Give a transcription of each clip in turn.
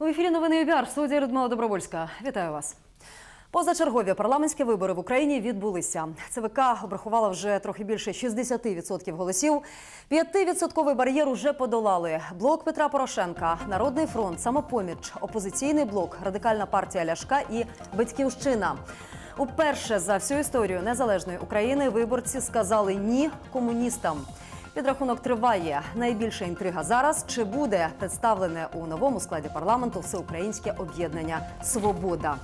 У ефірі новини ЮБІАР в студії Людмила Добровольська. Вітаю вас. Позачергові парламентські вибори в Україні відбулися. ЦВК обрахувала вже трохи більше 60% голосів. 5% бар'єр уже подолали. Блок Петра Порошенка, Народний фронт, Самопоміч, опозиційний блок, Радикальна партія Ляшка і Батьківщина. Уперше за всю історію незалежної України виборці сказали ні комуністам. Підрахунок триває. Найбільша інтрига зараз чи буде представлене у новому складі парламенту всеукраїнське об'єднання Свобода.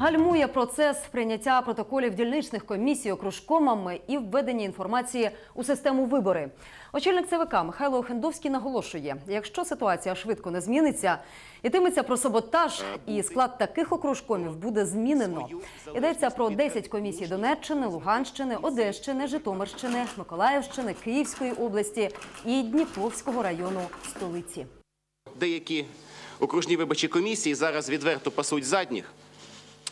Гальмує процес прийняття протоколів дільничних комісій окружкомами і введення інформації у систему вибори. Очільник ЦВК Михайло Охендовський наголошує: якщо ситуація швидко не зміниться, йтиметься про саботаж, і склад таких окружкомів буде змінено. Йдеться про 10 комісій Донеччини, Луганщини, Одещини, Житомирщини, Миколаївщини, Київської області і Дніпровського району столиці. Деякі окружні виборчі комісії зараз відверто пасуть задніх.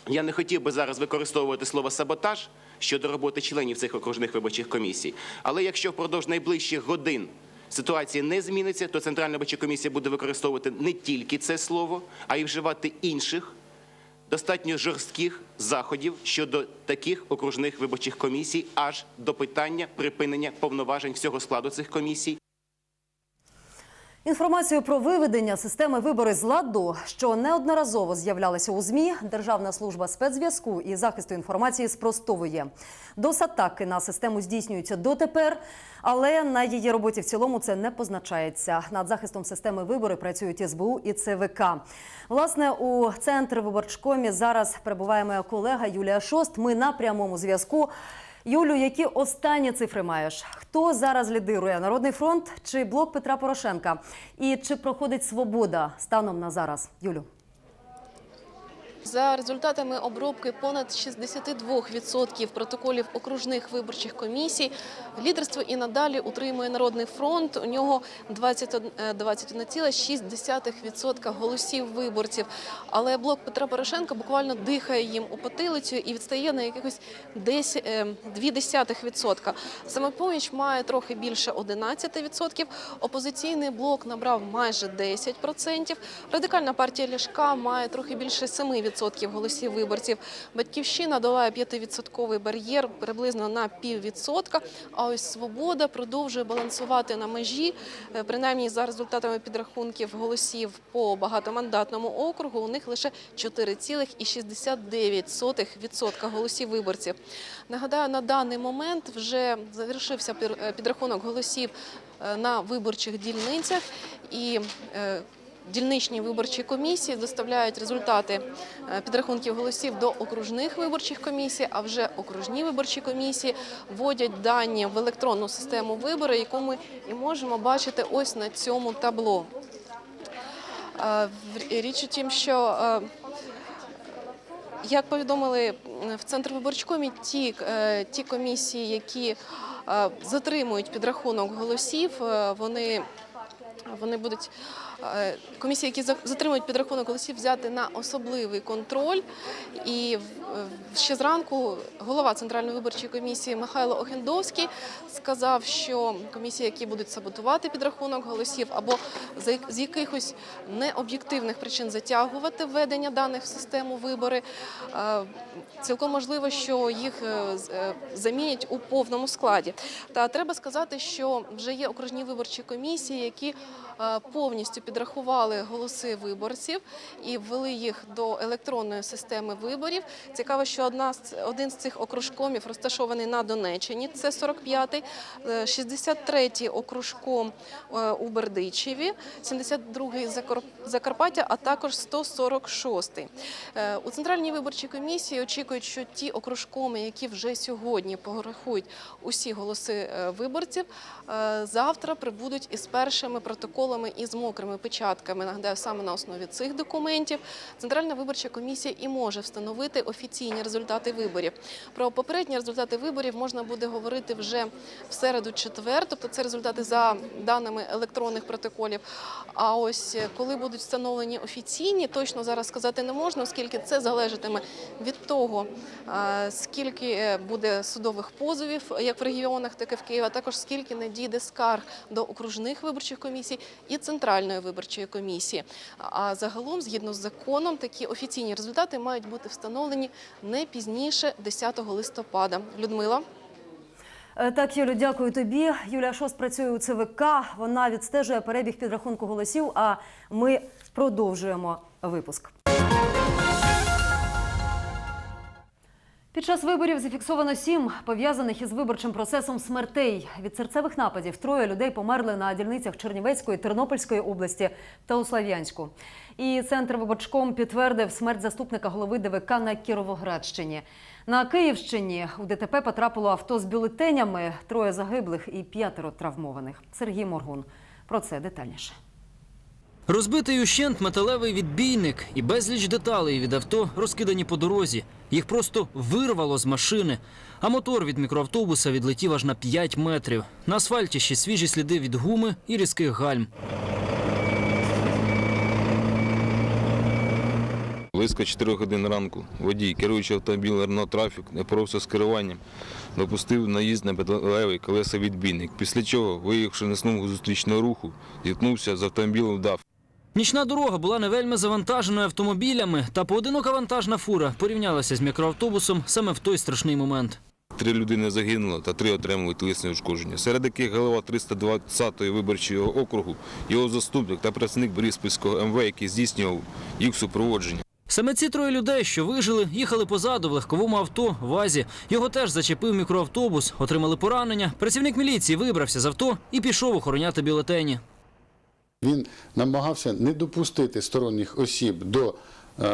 Я не хотів би зараз використовувати слово саботаж щодо роботи членів цих окружних виборчих комісій. Але якщо впродовж найближчих годин ситуація не зміниться, то Центральна виборча комісія буде використовувати не тільки це слово, а й вживати інших достатньо жорстких заходів щодо таких окружних виборчих комісій, аж до питання припинення повноважень всього складу цих комісій. Інформацію про виведення системи вибори з ладу, що неодноразово з'являлися у змі, Державна служба спецзв'язку і захисту інформації спростовує. Досатаки на систему здійснюються дотепер, але на її роботі в цілому це не позначається. Над захистом системи вибори працюють СБУ і ЦВК. Власне, у центр виборчкомі зараз перебуває моя колега Юлія Шост. Ми на прямому зв'язку. Юлю, які останні цифри маєш? Хто зараз лідирує? Народний фронт чи блок Петра Порошенка? І чи проходить свобода станом на зараз? Юлю. За результатами обробки понад 62% протоколів окружних виборчих комісій лідерство і надалі утримує Народний фронт. У нього 21 е, 21,6% голосів виборців. Але блок Петра Порошенка буквально дихає їм у потилицю і відстає на якихось десь е, 0,2%. Самопоміч має трохи більше 11%. Опозиційний блок набрав майже 10%. Радикальна партія Ляшка має трохи більше 7% голосів виборців. Батьківщина долає 5% бар'єр приблизно на піввідсотка. А ось свобода продовжує балансувати на межі. Е, Принаймні за результатами підрахунків голосів по багатомандатному округу у них лише 4,69% голосів виборців. Нагадаю, на даний момент вже завершився е, підрахунок голосів е, на виборчих дільницях і Дільничні виборчі комісії доставляють результати е, підрахунків голосів до окружних виборчих комісій, а вже окружні виборчі комісії вводять дані в електронну систему вибору, яку ми і можемо бачити ось на цьому табло. Е, Річ у тім, що е, як повідомили в Центр виборчкомі, ті, ті комісії, які затримують підрахунок голосів, вони, вони будуть комісії, які затримують підрахунок голосів, взяти на особливий контроль. І ще зранку голова Центральної виборчої комісії Михайло Охендовський сказав, що комісії, які будуть саботувати підрахунок голосів або з якихось необ'єктивних причин затягувати введення даних в систему вибори, е, цілком можливо, що їх е, е, замінять у повному складі. Та треба сказати, що вже є окружні виборчі комісії, які е, повністю підрахували голоси виборців і ввели їх до електронної системи виборів. Цікаво, що одна з один з цих окружкомів розташований на Донеччині. Це 45-й, е, 63-й окружком е, у Бердичеві, 72-й Закар- Закарпаття, а також 146-й. Е, У центральній виборчій комісії очікують, що ті окружкоми, які вже сьогодні порахують усі голоси е, виборців, е, завтра прибудуть із першими протоколами і з мокрими печатками. Нагадаю, саме на основі цих документів Центральна виборча комісія і може встановити офіційні результати виборів. Про попередні результати виборів можна буде говорити вже в середу четвер, тобто це результати за даними електронних протоколів. А ось е, коли будуть встановлені офіційні, точно зараз сказати не можна, оскільки це залежатиме від того, скільки е, буде судових позовів, як в регіонах, так і в Києві, а також скільки надійде скарг до окружних виборчих комісій і центральної виборчої виборчої комісії. А загалом, згідно з законом, такі офіційні результати мають бути встановлені не пізніше 10 листопада. Людмила. Е, Так, Юлю, дякую тобі. Юлія Шост працює у ЦВК. Вона відстежує перебіг підрахунку голосів. А ми продовжуємо випуск. Під час виборів зафіксовано сім пов'язаних із виборчим процесом смертей. Від серцевих нападів троє людей померли на дільницях Чернівецької, Тернопільської області та у Слав'янську. І центр виборчком підтвердив смерть заступника голови ДВК на Кіровоградщині. На Київщині у ДТП потрапило авто з бюлетенями, троє загиблих і п'ятеро травмованих. Сергій Моргун. Про це детальніше. Розбитий ущент металевий відбійник і безліч деталей від авто розкидані по дорозі. Їх просто вирвало з машини. А мотор від мікроавтобуса відлетів аж на 5 метрів. На асфальті ще свіжі сліди від гуми і різких гальм. Близько 4 годин ранку водій, керуючи автомобілем Рено Трафік, не поровся з керуванням, допустив наїзд на металевий колесовідбійник, після чого, виїхавши на смугу зустрічного руху, зіткнувся з автомобілем ДАФ. Нічна дорога була не вельми завантаженою автомобілями, та поодинока вантажна фура порівнялася з мікроавтобусом саме в той страшний момент. Три людини загинуло та три отримали тілесне ушкодження, серед яких голова 320-ї виборчого округу, його заступник та працівник Бориспільського МВ, який здійснював їх супроводження. Саме ці троє людей, що вижили, їхали позаду в легковому авто ВАЗі. Його теж зачепив мікроавтобус, отримали поранення. Працівник міліції вибрався з авто і пішов охороняти бюлетені. Він намагався не допустити сторонніх осіб до е,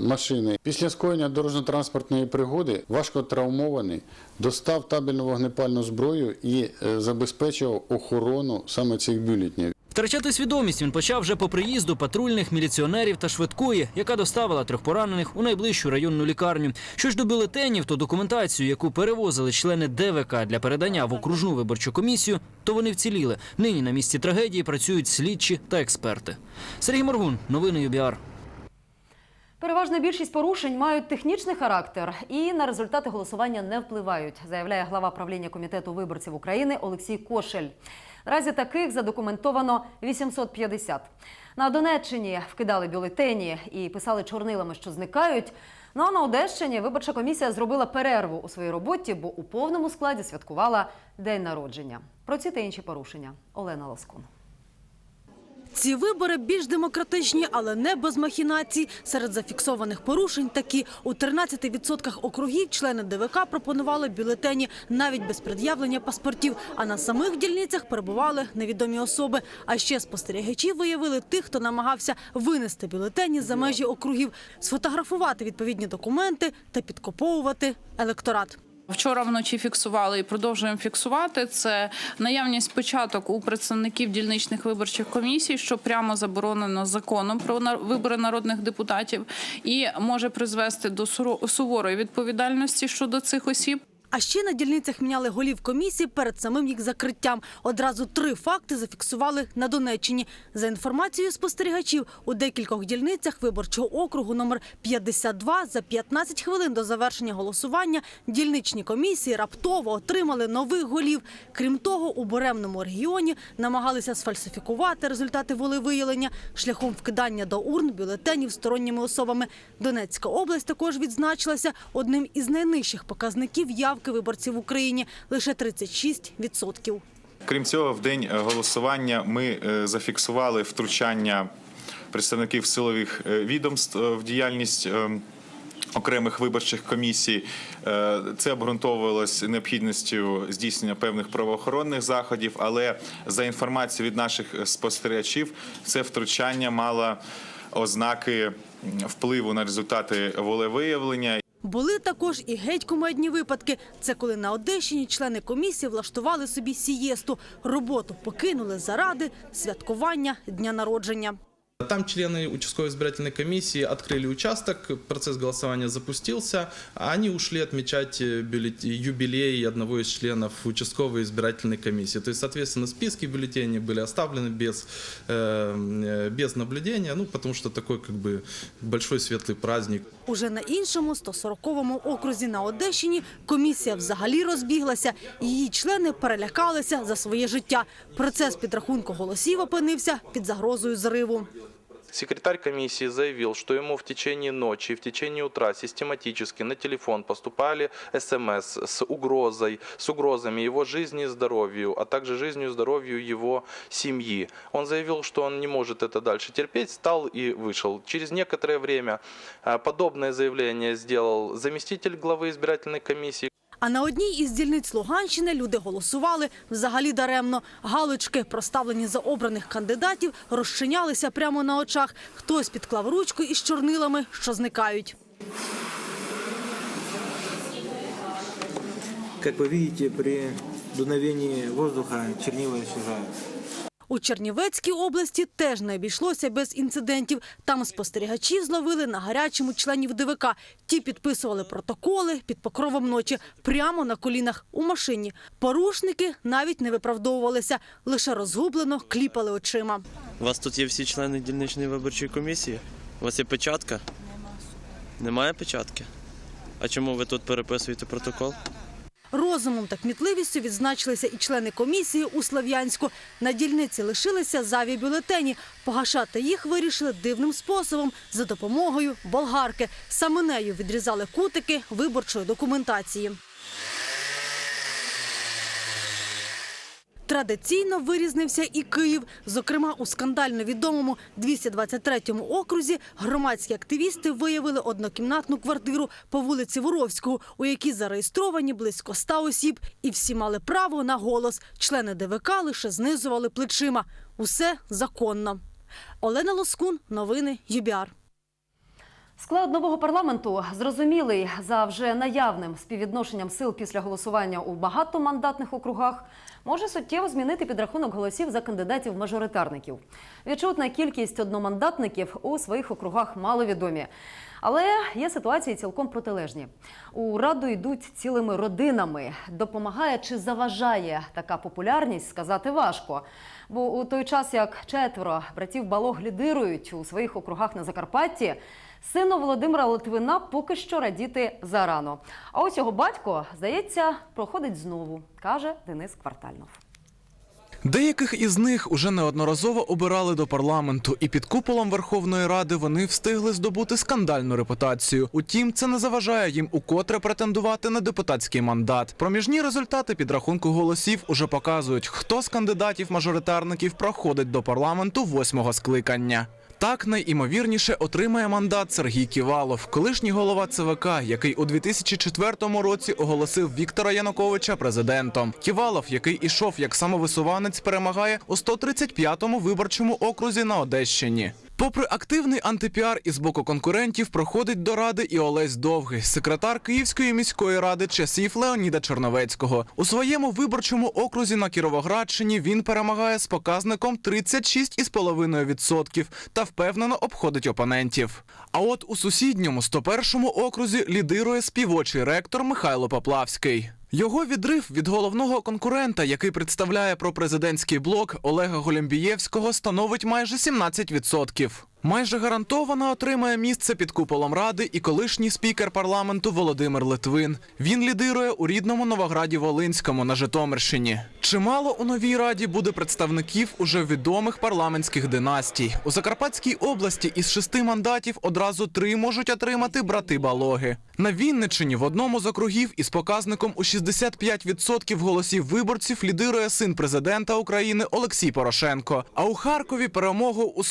машини. Після скоєння дорожньо-транспортної пригоди важко травмований достав табельну вогнепальну зброю і е, забезпечував охорону саме цих бюлетнів. Втрачати свідомість він почав вже по приїзду патрульних міліціонерів та швидкої, яка доставила трьох поранених у найближчу районну лікарню. Що ж до бюлетенів, то документацію, яку перевозили члени ДВК для передання в окружну виборчу комісію, то вони вціліли. Нині на місці трагедії працюють слідчі та експерти. Сергій Моргун, новини ЮБІАР. Переважна більшість порушень мають технічний характер і на результати голосування не впливають, заявляє глава правління комітету виборців України Олексій Кошель. Наразі таких задокументовано 850. На Донеччині вкидали бюлетені і писали чорнилами, що зникають. Ну а на Одещині виборча комісія зробила перерву у своїй роботі, бо у повному складі святкувала день народження. Про ці та інші порушення Олена Лоскун. Ці вибори більш демократичні, але не без махінацій. Серед зафіксованих порушень такі. У 13% округів члени ДВК пропонували бюлетені навіть без пред'явлення паспортів, а на самих дільницях перебували невідомі особи. А ще спостерігачі виявили тих, хто намагався винести бюлетені за межі округів, сфотографувати відповідні документи та підкоповувати електорат. Вчора вночі фіксували і продовжуємо фіксувати. Це наявність початок у представників дільничних виборчих комісій, що прямо заборонено законом про вибори народних депутатів, і може призвести до суворої відповідальності щодо цих осіб. А ще на дільницях міняли голів комісії перед самим їх закриттям. Одразу три факти зафіксували на Донеччині. За інформацією спостерігачів, у декількох дільницях виборчого округу номер 52 за 15 хвилин до завершення голосування дільничні комісії раптово отримали нових голів. Крім того, у Буремному регіоні намагалися сфальсифікувати результати волевиявлення шляхом вкидання до урн бюлетенів сторонніми особами. Донецька область також відзначилася одним із найнижчих показників явки виборців в Україні – лише 36%. Крім цього, в день е, голосування ми е, зафіксували втручання представників силових е, відомств в діяльність. Окремих виборчих комісій це обґрунтовувалось необхідністю здійснення певних правоохоронних заходів, але за інформацією від наших спостерігачів, це втручання мало ознаки впливу на результати волевиявлення Були також і геть кумедні випадки. Це коли на Одещині члени комісії влаштували собі сієсту. Роботу покинули заради святкування дня народження. Там члены участковой избирательной комиссии открыли участок, процесс голосования запустился, а они ушли отмечать э, бюллет- юбилей одного из членов участковой избирательной комиссии. То есть, соответственно, списки бюллетеней были оставлены без, э, э, без наблюдения, ну, потому что такой как бы большой светлый праздник. Уже на іншому 140-му окрузі на Одещині комісія взагалі розбіглася. і Її члени перелякалися за своє життя. Процес підрахунку голосів опинився під загрозою зриву. Секретарь комиссии заявил, что ему в течение ночи и в течение утра систематически на телефон поступали СМС с угрозой, с угрозами его жизни и здоровью, а также жизнью и здоровью его семьи. Он заявил, что он не может это дальше терпеть, встал и вышел. Через некоторое время а, подобное заявление сделал заместитель главы избирательной комиссии А на одній із дільниць Луганщини люди голосували взагалі даремно. Галочки, проставлені за обраних кандидатів, розчинялися прямо на очах. Хтось підклав ручку із чорнилами, що зникають. Як ви бачите, при дуновенні воздуха чернила исчезают. У Чернівецькій області теж не обійшлося без інцидентів. Там спостерігачі зловили на гарячому членів ДВК. Ті підписували протоколи під покровом ночі прямо на колінах у машині. Порушники навіть не виправдовувалися, лише розгублено кліпали очима. У вас тут є всі члени дільничної виборчої комісії? У вас є печатка? Нема. Немає печатки? А чому ви тут переписуєте протокол? Розумом та кмітливістю відзначилися і члени комісії у Слов'янську. На дільниці лишилися заві бюлетені. Погашати їх вирішили дивним способом – за допомогою болгарки. Саме нею відрізали кутики виборчої документації. Традиційно вирізнився і Київ. Зокрема, у скандально відомому 223-му окрузі громадські активісти виявили однокімнатну квартиру по вулиці Воровського, у якій зареєстровані близько 100 осіб. І всі мали право на голос. Члени ДВК лише знизували плечима. Усе законно. Олена Лоскун, новини ЮБІАР. Склад нового парламенту зрозумілий за вже наявним співвідношенням сил після голосування у багатомандатних округах може суттєво змінити підрахунок голосів за кандидатів-мажоритарників. Відчутна кількість одномандатників у своїх округах маловідомі. Але є ситуації цілком протилежні. У раду йдуть цілими родинами. Допомагає чи заважає така популярність, сказати важко. Бо у той час, як четверо братів Балог лідирують у своїх округах на Закарпатті, сину Володимира Литвина поки що радіти зарано. А ось його батько, здається, проходить знову, каже Денис Квартальнов. Деяких із них уже неодноразово обирали до парламенту, і під куполом Верховної Ради вони встигли здобути скандальну репутацію. Утім, це не заважає їм укотре претендувати на депутатський мандат. Проміжні результати підрахунку голосів уже показують, хто з кандидатів-мажоритарників проходить до парламенту восьмого скликання. Так найімовірніше отримає мандат Сергій Ківалов, колишній голова ЦВК, який у 2004 році оголосив Віктора Януковича президентом. Ківалов, який ішов як самовисуванець, перемагає у 135-му виборчому окрузі на Одещині. Попри активний антипіар із боку конкурентів, проходить до ради і Олесь Довгий, секретар Київської міської ради часів Леоніда Черновецького. У своєму виборчому окрузі на Кіровоградщині він перемагає з показником 36,5% та впевнено обходить опонентів. А от у сусідньому 101-му окрузі лідирує співочий ректор Михайло Поплавський. Його відрив від головного конкурента, який представляє пропрезидентський блок Олега Голембієвського, становить майже 17%. Майже гарантовано отримає місце під куполом ради і колишній спікер парламенту Володимир Литвин. Він лідирує у рідному Новограді Волинському на Житомирщині. Чимало у новій раді буде представників уже відомих парламентських династій. У Закарпатській області із шести мандатів одразу три можуть отримати брати Балоги. На Вінниччині в одному з округів із показником у 65% голосів виборців лідирує син президента України Олексій Порошенко. А у Харкові перемогу у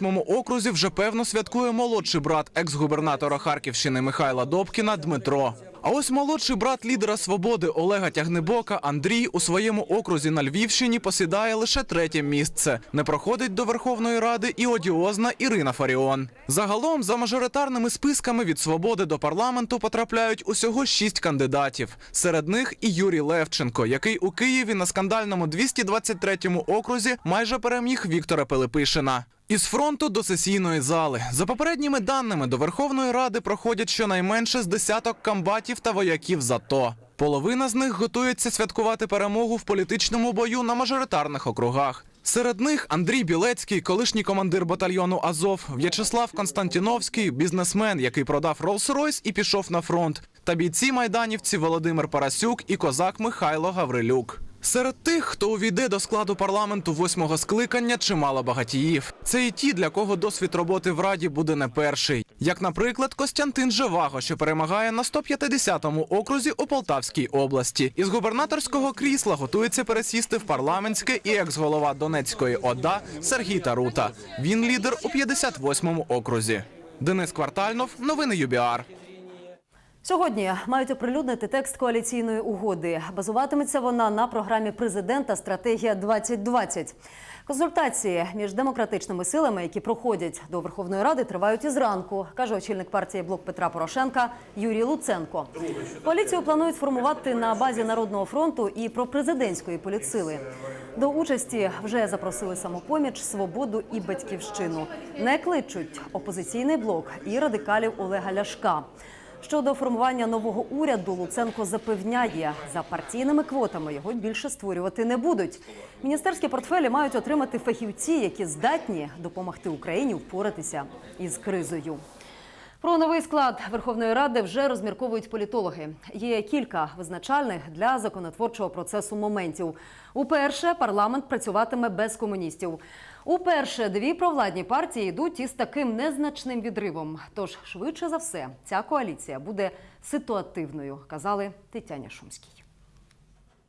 188-му окрузі вже певно святкує молодший брат екс-губернатора Харківщини Михайла Добкіна Дмитро. А ось молодший брат лідера свободи Олега Тягнебока Андрій у своєму окрузі на Львівщині посідає лише третє місце. Не проходить до Верховної Ради і одіозна Ірина Фаріон. Загалом за мажоритарними списками від свободи до парламенту потрапляють усього шість кандидатів. Серед них і Юрій Левченко, який у Києві на скандальному 223-му окрузі майже переміг Віктора Пилипишина. Із фронту до сесійної зали. За попередніми даними, до Верховної Ради проходять щонайменше з десяток комбатів та вояків ЗАТО. Половина з них готується святкувати перемогу в політичному бою на мажоритарних округах. Серед них Андрій Білецький, колишній командир батальйону Азов, В'ячеслав Константіновський, бізнесмен, який продав Роллс-Ройс і пішов на фронт, та бійці майданівці Володимир Парасюк і козак Михайло Гаврилюк. Серед тих, хто увійде до складу парламенту восьмого скликання, чимало багатіїв. Це і ті, для кого досвід роботи в раді буде не перший. Як, наприклад, Костянтин Живаго, що перемагає на 150-му окрузі у Полтавській області. Із губернаторського крісла готується пересісти в парламентське і екс-голова Донецької ОДА Сергій Тарута. Він лідер у 58-му окрузі. Денис Квартальнов, новини ЮБІАР. Сьогодні мають оприлюднити текст коаліційної угоди. Базуватиметься вона на програмі президента Стратегія 2020 Консультації між демократичними силами, які проходять до Верховної Ради, тривають із ранку, каже очільник партії Блок Петра Порошенка Юрій Луценко. Коаліцію планують сформувати на базі Народного фронту і пропрезидентської політсили. До участі вже запросили самопоміч, свободу і батьківщину. Не кличуть опозиційний блок і радикалів Олега Ляшка. Щодо формування нового уряду, Луценко запевняє, за партійними квотами його більше створювати не будуть. Міністерські портфелі мають отримати фахівці, які здатні допомогти Україні впоратися із кризою. Про новий склад Верховної Ради вже розмірковують політологи. Є кілька визначальних для законотворчого процесу моментів. Уперше парламент працюватиме без комуністів. Уперше дві провладні партії йдуть із таким незначним відривом. Тож, швидше за все, ця коаліція буде ситуативною, казали Тетяні Шумській.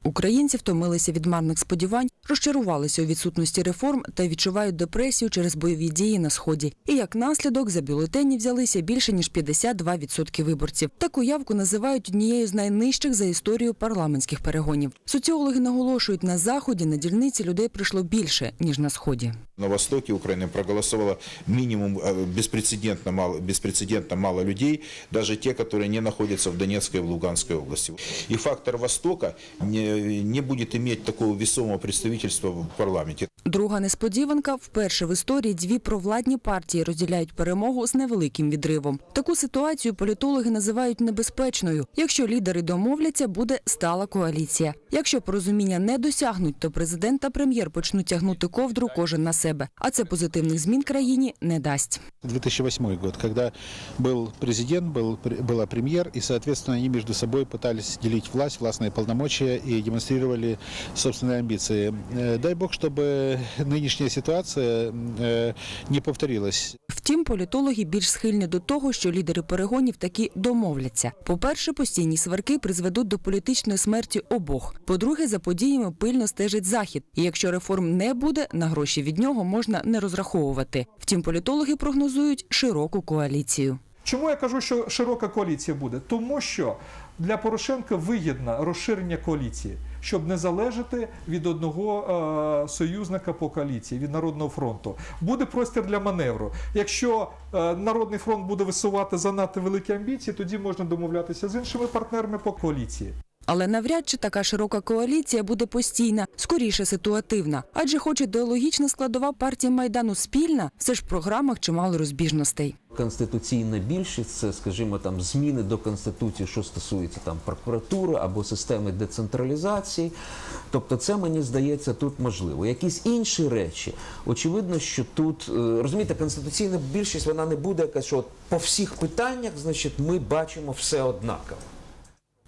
Українці втомилися від марних сподівань, розчарувалися у відсутності реформ та відчувають депресію через бойові дії на сході. І як наслідок за бюлетені взялися більше ніж 52% виборців. Таку явку називають однією з найнижчих за історію парламентських перегонів. Соціологи наголошують, на заході на дільниці людей прийшло більше ніж на сході. На востоке Украины проголосовало минимум э, беспрецедентно мало, беспрецедентно мало людей, даже те, которые не находятся в Донецкой и в Луганской области. И фактор Востока не, не будет иметь такого весомого представительства в парламенте. Друга несподіванка вперше в історії дві провладні партії розділяють перемогу з невеликим відривом. Таку ситуацію політологи називають небезпечною. Якщо лідери домовляться, буде стала коаліція. Якщо порозуміння не досягнуть, то президент та прем'єр почнуть тягнути ковдру кожен на себе. А це позитивних змін країні не дасть. 2008 год, когда был президент, был, была премьер, и, соответственно, они между собой пытались делить власть, властные полномочия и демонстрировали собственные амбиции. Э, Дай бог, чтобы нынешняя ситуация э, не повторилась. Втім, політологи більш схильні до того, що лідери перегонів таки домовляться. По-перше, постійні сварки призведуть до політичної смерті обох. По-друге, за подіями пильно стежить захід. І якщо реформ не буде, на гроші від нього можна не розраховувати. Втім, політологи прогнозують широку коаліцію. Чому я кажу, що широка коаліція буде? Тому що для Порошенка вигідно розширення коаліції, щоб не залежати від одного е, союзника по коаліції, від Народного фронту. Буде простір для маневру. Якщо е, Народний фронт буде висувати занадто великі амбіції, тоді можна домовлятися з іншими партнерами по коаліції. Але навряд чи така широка коаліція буде постійна, скоріше ситуативна. Адже хоч ідеологічна складова партії Майдану спільна, все ж в програмах чимало розбіжностей. Конституційна більшість це, скажімо, там зміни до конституції, що стосується там прокуратури або системи децентралізації. Тобто, це мені здається тут можливо. Якісь інші речі, очевидно, що тут е, розумієте, конституційна більшість вона не буде якась, що по всіх питаннях, значить, ми бачимо все однаково.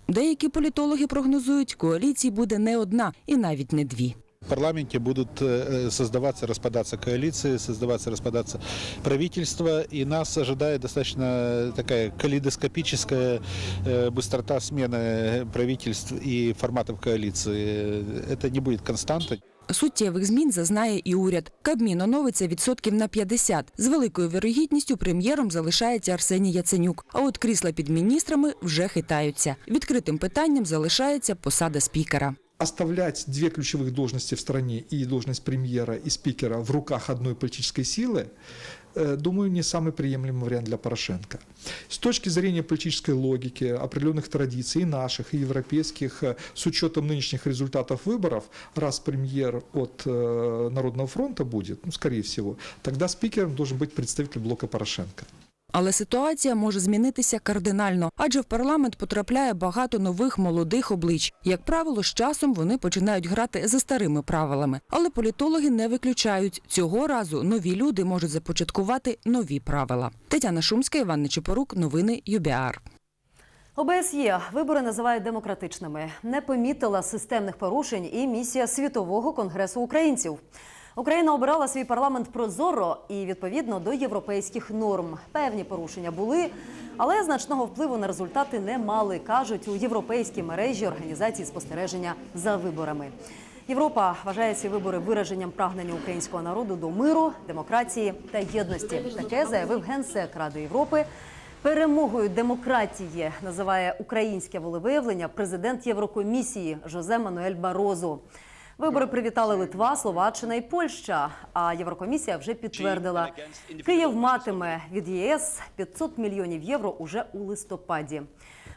Деякі політологи прогнозують, коаліцій буде не одна і навіть не дві. В парламенте будут э, создаваться, распадаться коалиции, создаваться, распадаться правительства, и нас ожидает достаточно такая калейдоскопическая э, быстрота смены правительств и форматов коалиции. Это не будет константой. Суттєвих змін зазнає і уряд. Кабмін оновиться відсотків на 50. З великою вірогідністю прем'єром залишається Арсеній Яценюк. А от крісла під міністрами вже хитаються. Відкритим питанням залишається посада спікера. Оставлять две ключевых должности в стране и должность премьера и спикера в руках одной политической силы э, думаю, не самый приемлемый вариант для Порошенко. С точки зрения политической логики, определенных традиций и наших, и европейских, э, с учетом нынешних результатов выборов, раз премьер от э, Народного фронта будет, ну, скорее всего, тогда спикером должен быть представитель блока Порошенко. Але ситуація може змінитися кардинально, адже в парламент потрапляє багато нових молодих облич. Як правило, з часом вони починають грати за старими правилами. Але політологи не виключають цього разу нові люди можуть започаткувати нові правила. Тетяна Шумська, Іван Нечипорук, новини ЮБІАР. ОБСЄ вибори називають демократичними. Не помітила системних порушень і місія Світового конгресу українців. Україна обирала свій парламент прозоро і відповідно до європейських норм. Певні порушення були, але значного впливу на результати не мали, кажуть у європейській мережі організації спостереження за виборами. Європа вважає ці вибори вираженням прагнення українського народу до миру, демократії та єдності. Таке заявив генсек Ради Європи. Перемогою демократії називає українське волевиявлення президент Єврокомісії Жозе Мануель Барозу. Вибори привітали Литва, Словаччина і Польща. А Єврокомісія вже підтвердила, Київ матиме від ЄС 500 мільйонів євро уже у листопаді.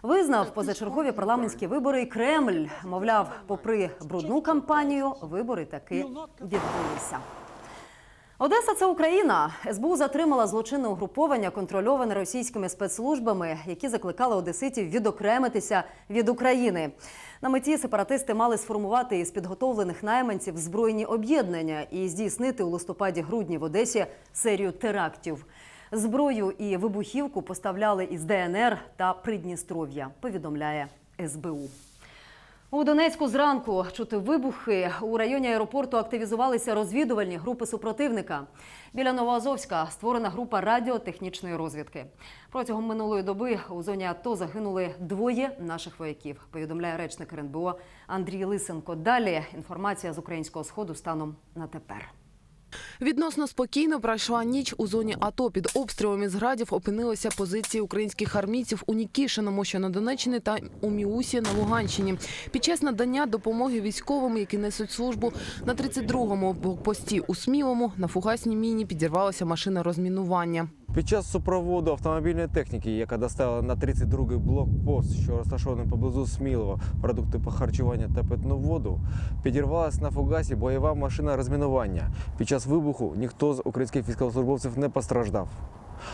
Визнав позачергові парламентські вибори і Кремль. Мовляв, попри брудну кампанію, вибори таки відбулися. Одеса це Україна. СБУ затримала злочинне угруповання, контрольоване російськими спецслужбами, які закликали одеситів відокремитися від України. На меті сепаратисти мали сформувати із підготовлених найманців збройні об'єднання і здійснити у листопаді-грудні в Одесі серію терактів. Зброю і вибухівку поставляли із ДНР та Придністров'я. Повідомляє СБУ. У Донецьку зранку чути вибухи. У районі аеропорту активізувалися розвідувальні групи супротивника. Біля Новоазовська створена група радіотехнічної розвідки. Протягом минулої доби у зоні АТО загинули двоє наших вояків. Повідомляє речник РНБО Андрій Лисенко. Далі інформація з українського сходу станом на тепер. Відносно спокійно пройшла ніч у зоні АТО. Під обстрілами з градів опинилися позиції українських армійців у Нікішиному, що на Донеччині, та у Міусі на Луганщині. Під час надання допомоги військовим, які несуть службу на 32-му блокпості у Смілому, на фугасній міні підірвалася машина розмінування. Під час супроводу автомобільної техніки, яка доставила на 32-й блокпост, що розташований поблизу Смілова, продукти по харчуванню та питну воду, підірвалася на фугасі бойова машина розмінування. Під час вибуху ніхто з українських військовослужбовців не постраждав.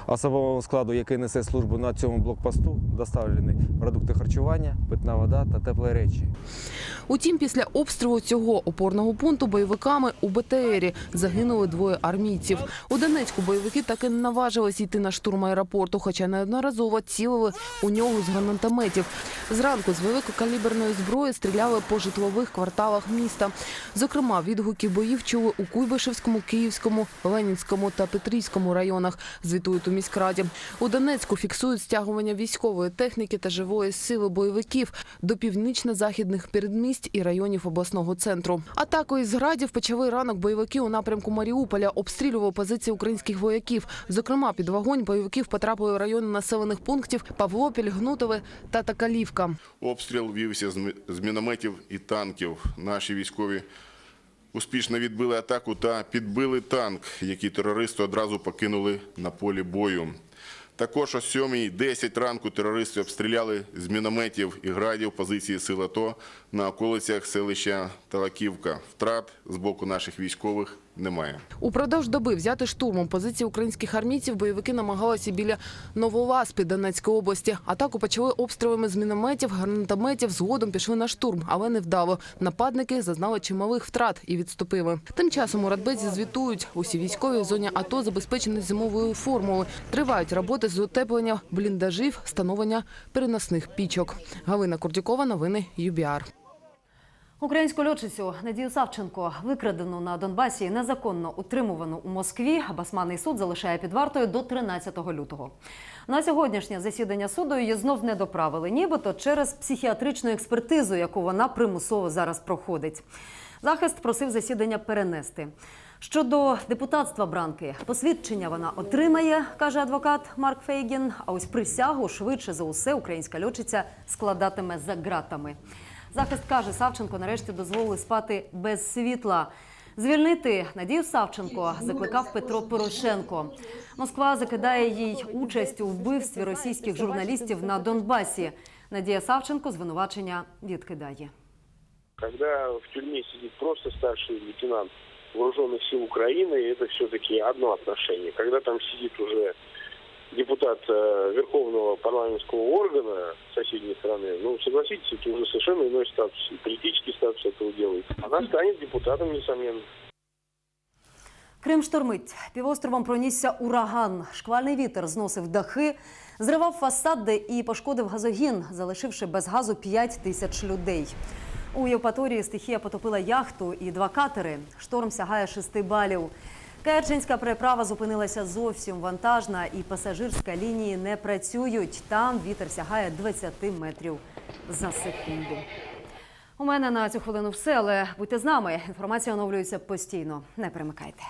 Особовому складу, який несе службу на цьому блокпосту, доставлені продукти харчування, питна вода та теплі речі. Утім, після обстрілу цього опорного пункту бойовиками у БТРі загинули двоє армійців. У Донецьку бойовики так і не наважились йти на штурм аеропорту, хоча неодноразово цілили у нього з гранатометів. Зранку з великокаліберної зброї стріляли по житлових кварталах міста. Зокрема, відгуки боїв чули у Куйбишевському, Київському, Ленінському та Петрівському районах. Звітують у міськраді. У Донецьку фіксують стягування військової техніки та живої сили бойовиків до північно-західних передмість і районів обласного центру. Атакою з градів почали ранок бойовики у напрямку Маріуполя, обстрілювали позиції українських вояків. Зокрема, під вогонь бойовиків потрапили у райони населених пунктів Павлопіль, Гнутове та Такалівка. Обстріл вівся з мінометів і танків. Наші військові успішно відбили атаку та підбили танк, який терористи одразу покинули на полі бою. Також о 7.10 ранку терористи обстріляли з мінометів і градів позиції сил АТО на околицях селища Талаківка. Втрат з боку наших військових немає. Упродовж доби взяти штурмом позиції українських армійців бойовики намагалися біля Новоласпі Донецької області. Атаку почали обстрілами з мінометів, гранатометів. Згодом пішли на штурм, але не вдало. Нападники зазнали чималих втрат і відступили. Тим часом у Радбезі звітують, усі військові в зоні АТО забезпечені зимовою формулою. Тривають роботи з утеплення бліндажів, встановлення переносних пічок. Галина Курдюкова, новини ЮБІАР. Українську льотчицю Надію Савченко, викрадену на Донбасі, незаконно утримувану у Москві. Басманний суд залишає під вартою до 13 лютого. На сьогоднішнє засідання суду її знов не доправили, нібито через психіатричну експертизу, яку вона примусово зараз проходить. Захист просив засідання перенести. Щодо депутатства Бранки, посвідчення вона отримає, каже адвокат Марк Фейгін. А ось присягу швидше за усе українська льотчиця складатиме за ґратами. Захист каже, Савченко нарешті дозволили спати без світла. Звільнити Надію Савченко закликав Петро Порошенко. Москва закидає їй участь у вбивстві російських журналістів на Донбасі. Надія Савченко звинувачення відкидає. Когда в тюрьме сидит просто старший лейтенант вооруженных сил Украины, это все-таки одно отношение. Когда там сидит уже депутат э, Верховного парламентского органа соседней страны, ну, согласитесь, это уже совершенно иной статус, и политический статус этого делает. Она станет депутатом, несомненно. Крим штормить. Півостровом пронісся ураган. Шквальний вітер зносив дахи, зривав фасади і пошкодив газогін, залишивши без газу 5 тисяч людей. У Євпаторії стихія потопила яхту і два катери. Шторм сягає 6 балів. Керченська переправа зупинилася зовсім вантажна, і пасажирська лінії не працюють. Там вітер сягає 20 метрів за секунду. У мене на цю хвилину все, але будьте з нами. Інформація оновлюється постійно. Не перемикайте.